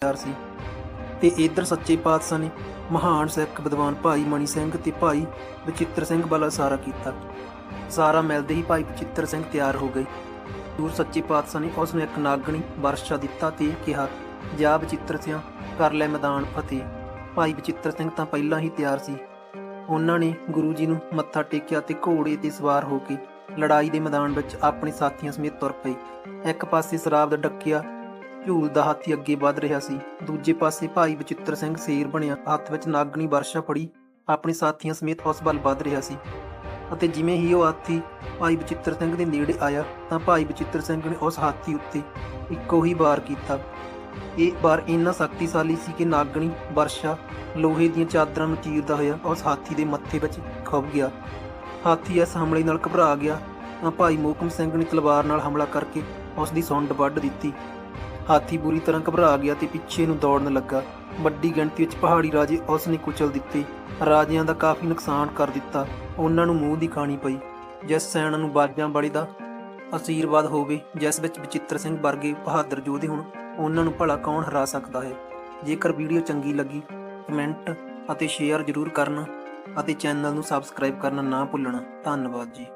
ਤਿਆਰ ਸੀ। ਤੇ ਇਧਰ ਸੱਚੇ ਪਾਤਸ਼ਾਹ ਨੇ ਮਹਾਨ ਸਿੱਖ ਵਿਦਵਾਨ ਭਾਈ ਮਣੀ ਸਿੰਘ ਤੇ ਭਾਈ ਬਚਿੱਤਰ ਸਿੰਘ ਵਾਲਾ ਇਸ਼ਾਰਾ ਕੀਤਾ। ਸਾਰਾ ਮਿਲਦੇ ਹੀ ਭਾਈ ਬਚਿੱਤਰ ਸਿੰਘ ਤਿਆਰ ਹੋ ਗਏ। ਦੂਰ ਸੱਚੇ ਪਾਤਸ਼ਾਹ ਨੇ ਉਸ ਨੂੰ ਇੱਕ ਨਾਗਣੀ ਵਰਸ਼ਾ ਦਿੱਤਾ ਤੇ ਕਿਹਾ, ਜਾ ਬਚਿੱਤਰ ਸਿੰਘ ਕਰ ਲੈ ਮੈਦਾਨ ਫਤਿਹ। ਭਾਈ ਬਚਿੱਤਰ ਸਿੰਘ ਤਾਂ ਪਹਿਲਾਂ ਹੀ ਤਿਆਰ ਸੀ। ਉਹਨਾਂ ਨੇ ਗੁਰੂ ਜੀ ਨੂੰ ਮੱਥਾ ਟੇਕਿਆ ਤੇ ਘੋੜੇ ਤੇ ਸਵਾਰ ਹੋ ਕੇ ਲੜਾਈ ਦੇ ਮੈਦਾਨ ਵਿੱਚ ਆਪਣੇ ਸਾਥੀਆਂ ਸਮੇਤ ਤੁਰ ਪਏ। ਇੱਕ ਪਾਸੇ ਸ਼ਰਾਬ ਦਾ ਡੱਕਿਆ ਝੂਲ ਦਾ ਹਾਥੀ ਅੱਗੇ ਵੱਧ ਰਿਹਾ ਸੀ। ਦੂਜੇ ਪਾਸੇ ਭਾਈ ਬਚਿੱਤਰ ਸਿੰਘ ਸ਼ੇਰ ਬਣਿਆ, ਹੱਥ ਵਿੱਚ ਨਾਗਣੀ ਵਰਸ਼ਾ ਫੜੀ, ਆਪਣੇ ਸਾਥੀਆਂ ਸਮੇਤ ਉਸ ਵੱਲ ਵੱਧ ਰਿਹਾ ਸੀ। ਅਤੇ ਜਿਵੇਂ ਹੀ ਉਹ ਹਾਥੀ ਭਾਈ ਬਚਿੱਤਰ ਸਿੰਘ ਦੇ ਨੇੜੇ ਆਇਆ, ਤਾਂ ਭਾਈ ਬਚਿੱਤਰ ਸਿੰਘ ਨੇ ਉਸ ਹਾਥੀ ਉੱਤੇ ਇੱਕੋ ਹੀ ਵਾਰ ਕੀਤਾ। ਇਹ ਵਾਰ ਇੰਨਾ ਸ਼ਕਤੀਸ਼ਾਲੀ ਸੀ ਕਿ ਨਾਗਣੀ ਵਰਸ਼ਾ ਲੋਹੇ ਦੀਆਂ ਚਾਦਰਾਂ ਨੂੰ ਚੀਰਦਾ ਹੋਇਆ ਉਸ ਹਾਥੀ ਦੇ ਮੱਥੇ ਵਿੱਚ ਖੁੱਭ ਗਿਆ। ਹਾਥੀ ਇਸ ਹਮਲੇ ਨਾਲ ਘਬਰਾ ਗਿਆ, ਤਾਂ ਭਾਈ ਮੋਕਮ ਸਿੰਘ ਨੇ ਤਲਵਾਰ ਨਾਲ ਹਮਲਾ ਕਰਕੇ ਉਸ ਦੀ ਸੁੰਡ ਵੱਢ ਦਿੱਤੀ। ਹਾਥੀ ਬੁਰੀ ਤਰ੍ਹਾਂ ਘਬਰਾ ਗਿਆ ਤੇ ਪਿੱਛੇ ਨੂੰ ਦੌੜਨ ਲੱਗਾ। ਵੱਡੀ ਗਿਣਤੀ ਵਿੱਚ ਪਹਾੜੀ ਰਾਜੇ ਉਸ ਨੇ ਕੁਚਲ ਦਿੱਤੇ। ਰਾਜਿਆਂ ਦਾ ਕਾਫੀ ਨੁਕਸਾਨ ਕਰ ਦਿੱਤਾ। ਉਹਨਾਂ ਨੂੰ ਮੂੰਹ ਦੀ ਖਾਣੀ ਪਈ। ਜਿਸ ਸੈਨਾ ਨੂੰ ਬਾਜਾਂ ਵਾਲੀ ਦਾ ਅਸੀਰਵਾਦ ਹੋਵੇ, ਜਿਸ ਵਿੱਚ ਬਚਿੱਤਰ ਸਿੰਘ ਵਰਗੇ ਬਹਾਦਰ ਯੋਧੇ ਹੁਣ, ਉਹਨਾਂ ਨੂੰ ਭਲਾ ਕੌਣ ਹਰਾ ਸਕਦਾ ਹੈ? ਜੇਕਰ ਵੀਡੀਓ ਚੰਗੀ ਲੱਗੀ, ਕਮੈਂਟ ਅਤੇ ਸ਼ੇਅਰ ਜ਼ਰੂਰ ਕਰਨਾ ਅਤੇ ਚੈਨਲ ਨੂੰ ਸਬਸਕ੍ਰਾਈਬ ਕਰਨਾ ਨਾ ਭੁੱਲਣਾ। ਧੰਨਵਾਦ ਜੀ।